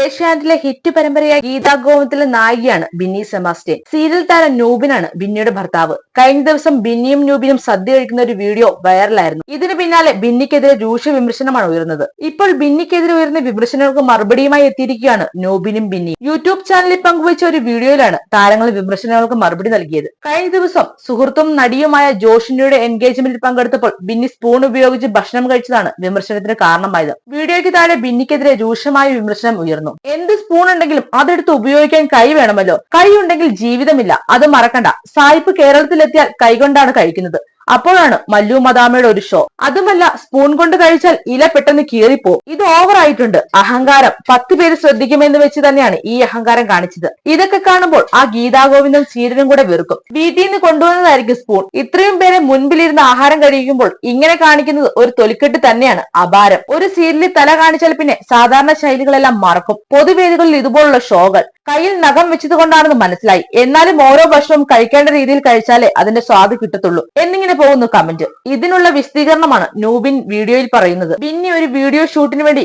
ഏഷ്യാനെറ്റിലെ ഹിറ്റ് പരമ്പരയായ ഗീതാ ഗോവിന്ദത്തിലെ നായികയാണ് ബിന്നി സെബാസ്റ്റ്യൻ. സീരിയൽ താരം നൂബിനാണ് ബിന്നിയുടെ ഭർത്താവ്. കഴിഞ്ഞ ദിവസം ബിന്നിയും നൂബിനും സദ്യ കഴിക്കുന്ന ഒരു വീഡിയോ വൈറലായിരുന്നു. ഇതിന് പിന്നാലെ ബിന്നിക്കെതിരെ രൂക്ഷ വിമർശനമാണ് ഉയർന്നത് ഇപ്പോൾ ബിന്നിക്കെതിരെ ഉയർന്ന വിമർശനങ്ങൾക്ക് മറുപടിയുമായി എത്തിയിരിക്കുകയാണ് നൂബിനും ബിന്നിയും. യൂട്യൂബ് ചാനലിൽ പങ്കുവച്ച ഒരു വീഡിയോയിലാണ് താരങ്ങൾ വിമർശനങ്ങൾക്ക് മറുപടി നൽകിയത്. കഴിഞ്ഞ ദിവസം സുഹൃത്തും നടിയുമായ ജോഷിനിയുടെ എൻഗേജ്മെന്റിൽ പങ്കെടുത്തപ്പോൾ ബിന്നി സ്പൂൺ ഉപയോഗിച്ച് ഭക്ഷണം കഴിച്ചതാണ് വിമർശനത്തിന് കാരണമായത്. വീഡിയോയ്ക്ക് താഴെ ബിന്നിക്കെതിരെ രൂക്ഷമായ വിമർശനം ഉയർന്നു. എന്ത് സ്പൂൺ ഉണ്ടെങ്കിലും അതെടുത്ത് ഉപയോഗിക്കാൻ കൈ വേണമല്ലോ. കൈ ഉണ്ടെങ്കിൽ ജീവിതമില്ല. അത് മറക്കണ്ട. സായിപ്പ് കേരളത്തിലെത്തിയാൽ കൈകൊണ്ടാണ് കഴിക്കുന്നത്. അപ്പോഴാണ് മല്ലു മദാമയുടെ ഒരു ഷോ അതുമല്ല സ്പൂൺ കൊണ്ട് കഴിച്ചാൽ ഇല പെട്ടെന്ന് കീറിപ്പോ ഇത് ഓവർ ആയിട്ടുണ്ട്. അഹങ്കാരം പത്ത് പേര് ശ്രദ്ധിക്കുമെന്ന് വെച്ച് തന്നെയാണ് ഈ അഹങ്കാരം കാണിച്ചത്. ഇതൊക്കെ കാണുമ്പോൾ ആ ഗീതാഗോവിന്ദം ചീരനും കൂടെ വെറുക്കും. വീട്ടിൽ നിന്ന് കൊണ്ടുവന്നതായിരിക്കും സ്പൂൺ ഇത്രയും പേരെ മുൻപിലിരുന്ന് ആഹാരം കഴിക്കുമ്പോൾ ഇങ്ങനെ കാണിക്കുന്നത് ഒരു തൊലിക്കെട്ട് തന്നെയാണ് അപാരം. ഒരു സീരിയലിൽ തല കാണിച്ചാൽ പിന്നെ സാധാരണ ശൈലികളെല്ലാം മറക്കും. പൊതുവേദികളിൽ ഇതുപോലുള്ള ഷോകൾ. കയ്യിൽ നഖം വെച്ചത് കൊണ്ടാണെന്ന് മനസ്സിലായി. എന്നാലും ഓരോ ഭക്ഷണവും കഴിക്കേണ്ട രീതിയിൽ കഴിച്ചാലേ അതിന്റെ സ്വാദ് കിട്ടത്തുള്ളൂ. എന്നിങ്ങനെ പോകുന്നു കമന്റ്? ഇതിനുള്ള വിശദീകരണമാണ് നൂബിൻ വീഡിയോയിൽ പറയുന്നത്. ബിന്നി ഒരു വീഡിയോ ഷൂട്ടിന് വേണ്ടി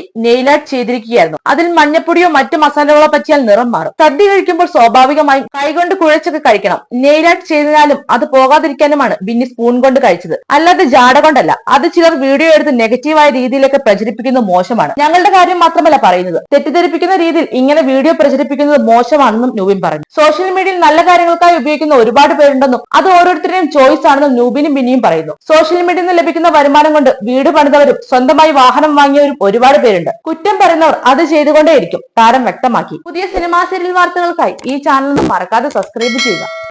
ആർട്ട് ചെയ്തിരിക്കുകയായിരുന്നു. അതിൽ മഞ്ഞപ്പൊടിയോ മറ്റു മസാലകളോ പറ്റിയാൽ നിറം മാറും. സദ്യ കഴിക്കുമ്പോൾ സ്വാഭാവികമായും കൈകൊണ്ട് കുഴച്ചൊക്കെ കഴിക്കണം. ആർട്ട് ചെയ്തതിനാലും അത് പോകാതിരിക്കാനുമാണ് ബിന്നി സ്പൂൺ കൊണ്ട് കഴിച്ചത്. അല്ലാതെ ജാട കൊണ്ടല്ല. അത് ചിലർ വീഡിയോ എടുത്ത് നെഗറ്റീവായ രീതിയിലൊക്കെ പ്രചരിപ്പിക്കുന്നത് മോശമാണ്. ഞങ്ങളുടെ കാര്യം മാത്രമല്ല പറയുന്നത്. തെറ്റിദ്ധരിപ്പിക്കുന്ന രീതിയിൽ ഇങ്ങനെ വീഡിയോ പ്രചരിപ്പിക്കുന്നത് മോശമാണെന്നും നൂബിൻ പറഞ്ഞു. സോഷ്യൽ മീഡിയയിൽ നല്ല കാര്യങ്ങൾക്കായി ഉപയോഗിക്കുന്ന ഒരുപാട് പേരുണ്ടെന്നും അത് ഓരോരുത്തരുടെയും ചോയ്സ് ആണെന്നും നൂബിനും ബിന്നിയും പറയുന്നു. സോഷ്യൽ മീഡിയയിൽ നിന്ന് ലഭിക്കുന്ന വരുമാനം കൊണ്ട് വീട് പണിതവരും സ്വന്തമായി വാഹനം വാങ്ങിയവരും ഒരുപാട് പേരുണ്ട്. കുറ്റം പറയുന്നവർ അത് ചെയ്തുകൊണ്ടേയിരിക്കും താരം വ്യക്തമാക്കി. പുതിയ സിനിമാ സീരിയൽ വാർത്തകൾക്കായി ഈ ചാനൽ മറക്കാതെ സബ്സ്ക്രൈബ് ചെയ്യുക.